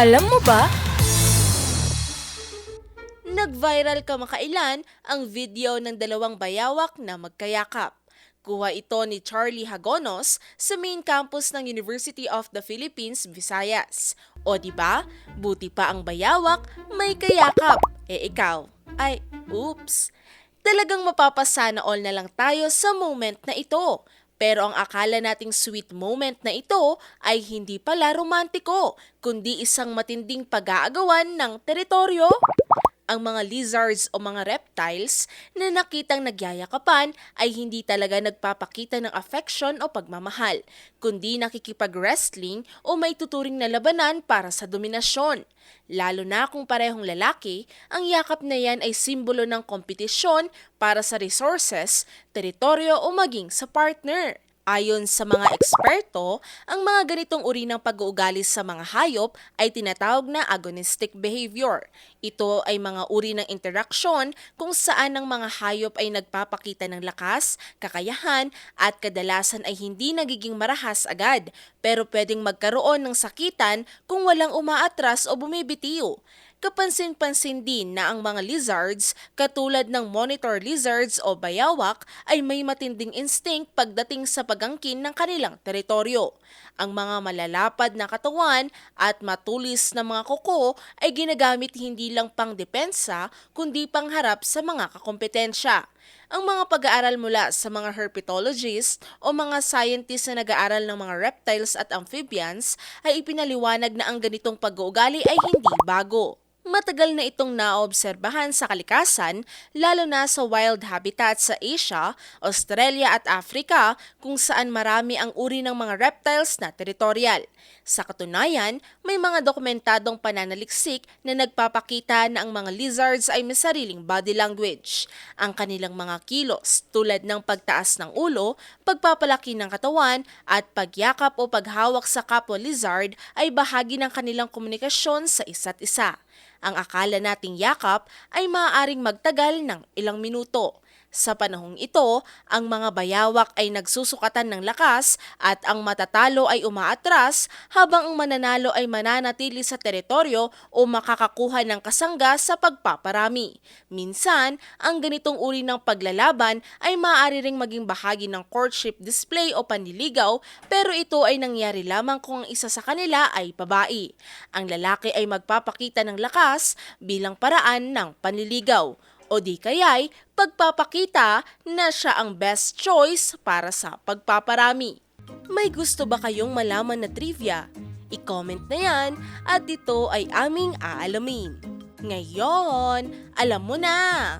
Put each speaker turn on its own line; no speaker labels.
Alam mo ba?
Nag-viral kamakailan ang video ng dalawang bayawak na magkayakap. Kuha ito ni Charlie Hagonos sa main campus ng University of the Philippines, Visayas. O di ba? Buti pa ang bayawak, may kayakap. Eh ikaw, ay, oops. Talagang mapapasana all na lang tayo sa moment na ito. Pero ang akala nating sweet moment na ito ay hindi pala romantiko, kundi isang matinding pag-aagawan ng teritoryo ang mga lizards o mga reptiles na nakitang nagyayakapan ay hindi talaga nagpapakita ng affection o pagmamahal, kundi nakikipag-wrestling o may tuturing na labanan para sa dominasyon. Lalo na kung parehong lalaki, ang yakap na yan ay simbolo ng kompetisyon para sa resources, teritoryo o maging sa partner. Ayon sa mga eksperto, ang mga ganitong uri ng pag-uugali sa mga hayop ay tinatawag na agonistic behavior. Ito ay mga uri ng interaksyon kung saan ang mga hayop ay nagpapakita ng lakas, kakayahan at kadalasan ay hindi nagiging marahas agad pero pwedeng magkaroon ng sakitan kung walang umaatras o bumibitiw. Kapansin-pansin din na ang mga lizards, katulad ng monitor lizards o bayawak, ay may matinding instinct pagdating sa pagangkin ng kanilang teritoryo. Ang mga malalapad na katawan at matulis na mga kuko ay ginagamit hindi lang pang depensa, kundi pangharap sa mga kakompetensya. Ang mga pag-aaral mula sa mga herpetologists o mga scientists na nag-aaral ng mga reptiles at amphibians ay ipinaliwanag na ang ganitong pag-uugali ay hindi bago. Matagal na itong naobserbahan sa kalikasan, lalo na sa wild habitat sa Asia, Australia at Africa kung saan marami ang uri ng mga reptiles na teritorial. Sa katunayan, may mga dokumentadong pananaliksik na nagpapakita na ang mga lizards ay may sariling body language. Ang kanilang mga kilos tulad ng pagtaas ng ulo, pagpapalaki ng katawan at pagyakap o paghawak sa kapwa lizard ay bahagi ng kanilang komunikasyon sa isa't isa. Ang akala nating yakap ay maaaring magtagal ng ilang minuto. Sa panahong ito, ang mga bayawak ay nagsusukatan ng lakas at ang matatalo ay umaatras habang ang mananalo ay mananatili sa teritoryo o makakakuha ng kasangga sa pagpaparami. Minsan, ang ganitong uri ng paglalaban ay maaari ring maging bahagi ng courtship display o panliligaw pero ito ay nangyari lamang kung ang isa sa kanila ay babae. Ang lalaki ay magpapakita ng lakas bilang paraan ng panliligaw o di kaya'y pagpapakita na siya ang best choice para sa pagpaparami. May gusto ba kayong malaman na trivia? I-comment na yan at ito ay aming aalamin. Ngayon, alam mo na!